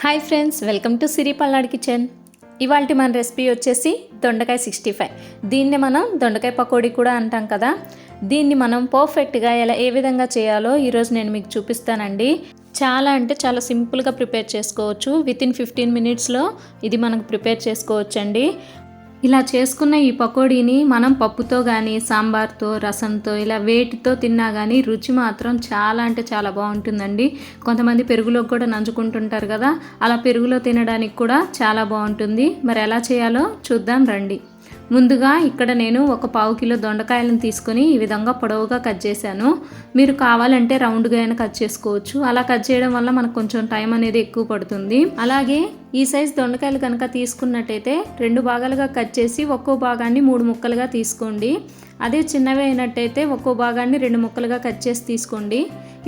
Hi friends welcome to Siri Palnadu kitchen. ఇవాళ మన recipe వచ్చేసి దొండకాయ సిక్స్టీ ఫైవ్. దీన్ని మనం దొండకాయ పకోడీ కూడా అంటాం కదా. దీన్ని మనం పర్ఫెక్ట్గా ఎలా ఏ విధంగా చేయాలో ఈరోజు నేను మీకు చూపిస్తానండి. చాలా అంటే చాలా సింపుల్గా ప్రిపేర్ చేసుకోవచ్చు. విత్ ఇన్ ఫిఫ్టీన్ మినిట్స్లో ఇది మనకు ప్రిపేర్ చేసుకోవచ్చండి. ఇలా చేసుకున్న ఈ పకోడీని మనం పప్పుతో కానీ సాంబార్తో రసంతో ఇలా వేటితో తిన్నా కానీ రుచి మాత్రం చాలా అంటే చాలా బాగుంటుందండి. కొంతమంది పెరుగులో కూడా నంచుకుంటుంటారు కదా అలా పెరుగులో తినడానికి కూడా చాలా బాగుంటుంది. మరి ఎలా చేయాలో చూద్దాం రండి. ముందుగా ఇక్కడ నేను ఒక పావు కిలో దొండకాయలను తీసుకొని ఈ విధంగా పొడవుగా కట్ చేశాను. మీరు కావాలంటే రౌండ్గా అయినా కట్ చేసుకోవచ్చు. అలా కట్ చేయడం వల్ల మనకు కొంచెం టైం అనేది ఎక్కువ పడుతుంది. అలాగే ఈ సైజ్ దొండకాయలు కనుక తీసుకున్నట్టయితే రెండు భాగాలుగా కట్ చేసి ఒక్కో భాగాన్ని మూడు ముక్కలుగా తీసుకోండి. అదే చిన్నవి అయినట్టయితే ఒక్కో భాగాన్ని రెండు ముక్కలుగా కట్ చేసి తీసుకోండి.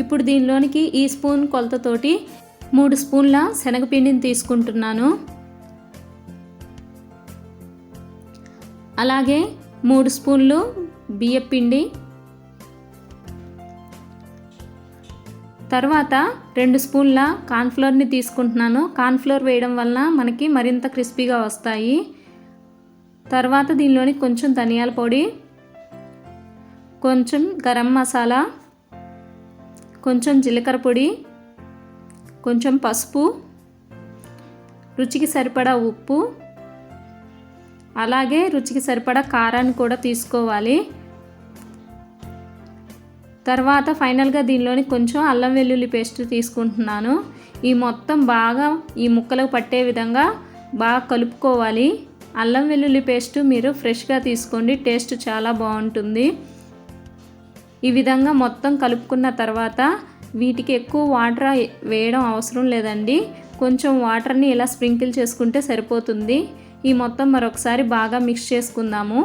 ఇప్పుడు దీనిలోనికి ఈ స్పూన్ కొలతతోటి మూడు స్పూన్ల శనగపిండిని తీసుకుంటున్నాను. అలాగే మూడు స్పూన్లు బియ్యపిండి తర్వాత రెండు స్పూన్ల కార్న్ఫ్లోర్ని తీసుకుంటున్నాను. కార్న్ఫ్లోర్ వేయడం వలన మనకి మరింత క్రిస్పీగా వస్తాయి. తర్వాత దీనిలోని కొంచెం ధనియాల పొడి కొంచెం గరం మసాలా కొంచెం జీలకర్ర పొడి కొంచెం పసుపు రుచికి సరిపడా ఉప్పు అలాగే రుచికి సరిపడా కారాన్ని కూడా తీసుకోవాలి. తర్వాత ఫైనల్గా దీనిలోని కొంచెం అల్లం వెల్లుల్లి పేస్ట్ తీసుకుంటున్నాను. ఈ మొత్తం బాగా ఈ ముక్కలకు పట్టే విధంగా బాగా కలుపుకోవాలి. అల్లం వెల్లుల్లి పేస్ట్ మీరు ఫ్రెష్గా తీసుకోండి టేస్ట్ చాలా బాగుంటుంది. ఈ విధంగా మొత్తం కలుపుకున్న తర్వాత వీటికి ఎక్కువ వాటర్ వేయడం అవసరం లేదండి. కొంచెం వాటర్ని ఇలా స్ప్రింకిల్ చేసుకుంటే సరిపోతుంది. ఈ మొత్తం మరొకసారి బాగా మిక్స్ చేసుకుందాము.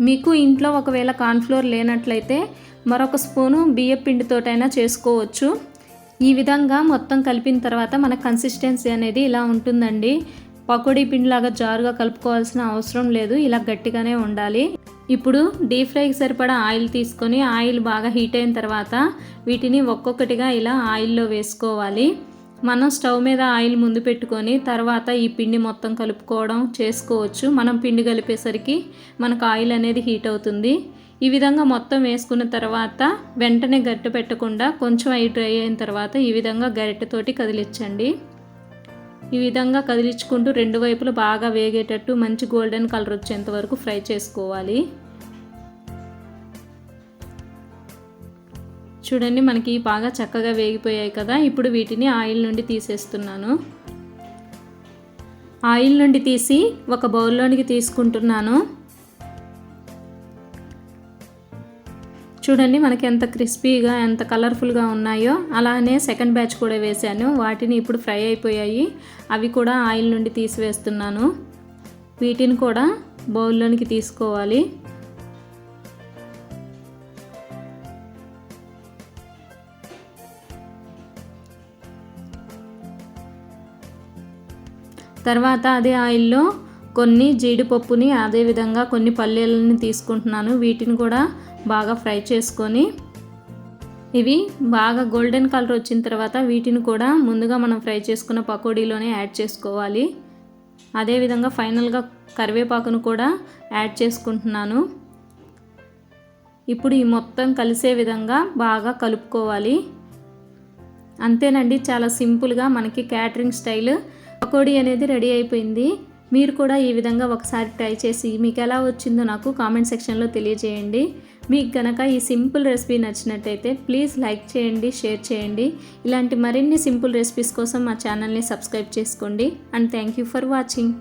మీకు ఇంట్లో ఒకవేళ కార్న్ఫ్లోర్ లేనట్లయితే మరొక స్పూను బియ్య పిండితోటైనా చేసుకోవచ్చు. ఈ విధంగా మొత్తం కలిపిన తర్వాత మన కన్సిస్టెన్సీ అనేది ఇలా ఉంటుందండి. పకోడీ పిండిలాగా జారుగా కలుపుకోవాల్సిన అవసరం లేదు ఇలా గట్టిగానే ఉండాలి. ఇప్పుడు డీప్ ఫ్రైకి సరిపడా ఆయిల్ తీసుకొని ఆయిల్ బాగా హీట్ అయిన తర్వాత వీటిని ఒక్కొక్కటిగా ఇలా ఆయిల్లో వేసుకోవాలి. మనం స్టవ్ మీద ఆయిల్ ముందు పెట్టుకొని తర్వాత ఈ పిండి మొత్తం కలుపుకోవడం చేసుకోవచ్చు. మనం పిండి కలిపేసరికి మనకు ఆయిల్ అనేది హీట్ అవుతుంది. ఈ విధంగా మొత్తం వేసుకున్న తర్వాత వెంటనే గరిటె పెట్టకుండా కొంచెం అయి డ్రై అయిన తర్వాత ఈ విధంగా గరిటెతోటి కదిలించండి ఈ విధంగా కదిలించుకుంటూ రెండు వైపులు బాగా వేగేటట్టు మంచి గోల్డెన్ కలర్ వచ్చేంత వరకు ఫ్రై చేసుకోవాలి. చూడండి మనకి బాగా చక్కగా వేగిపోయాయి కదా. ఇప్పుడు వీటిని ఆయిల్ నుండి తీసేస్తున్నాను. ఆయిల్ నుండి తీసి ఒక బౌల్లోనికి తీసుకుంటున్నాను. చూడండి మనకి ఎంత క్రిస్పీగా ఎంత కలర్ఫుల్గా ఉన్నాయో. అలానే సెకండ్ బ్యాచ్ కూడా వేశాను. వాటిని ఇప్పుడు ఫ్రై అయిపోయాయి. అవి కూడా ఆయిల్ నుండి తీసివేస్తున్నాను. వీటిని కూడా బౌల్లోనికి తీసుకోవాలి. తర్వాత అదే ఆయిల్లో కొన్ని జీడిపప్పుని అదేవిధంగా కొన్ని పల్లీలని తీసుకుంటున్నాను. వీటిని కూడా బాగా ఫ్రై చేసుకొని ఇవి బాగా గోల్డెన్ కలర్ వచ్చిన తర్వాత వీటిని కూడా ముందుగా మనం ఫ్రై చేసుకున్న పకోడీలోనే యాడ్ చేసుకోవాలి. అదేవిధంగా ఫైనల్గా కరివేపాకును కూడా యాడ్ చేసుకుంటున్నాను. ఇప్పుడు ఈ మొత్తం కలిసే విధంగా బాగా కలుపుకోవాలి. అంతేనండి చాలా సింపుల్గా మనకి క్యాటరింగ్ స్టైల్ పకోడీ అనేది రెడీ అయిపోయింది. మీరు కూడా ఈ విధంగా ఒకసారి ట్రై చేసి మీకు ఎలా వచ్చిందో నాకు కామెంట్ సెక్షన్లో తెలియజేయండి. మీకు గనక ఈ సింపుల్ రెసిపీ నచ్చినట్టయితే ప్లీజ్ లైక్ చేయండి షేర్ చేయండి. ఇలాంటి మరిన్ని సింపుల్ రెసిపీస్ కోసం మా ఛానల్ని సబ్స్క్రైబ్ చేసుకోండి. And thank you for watching.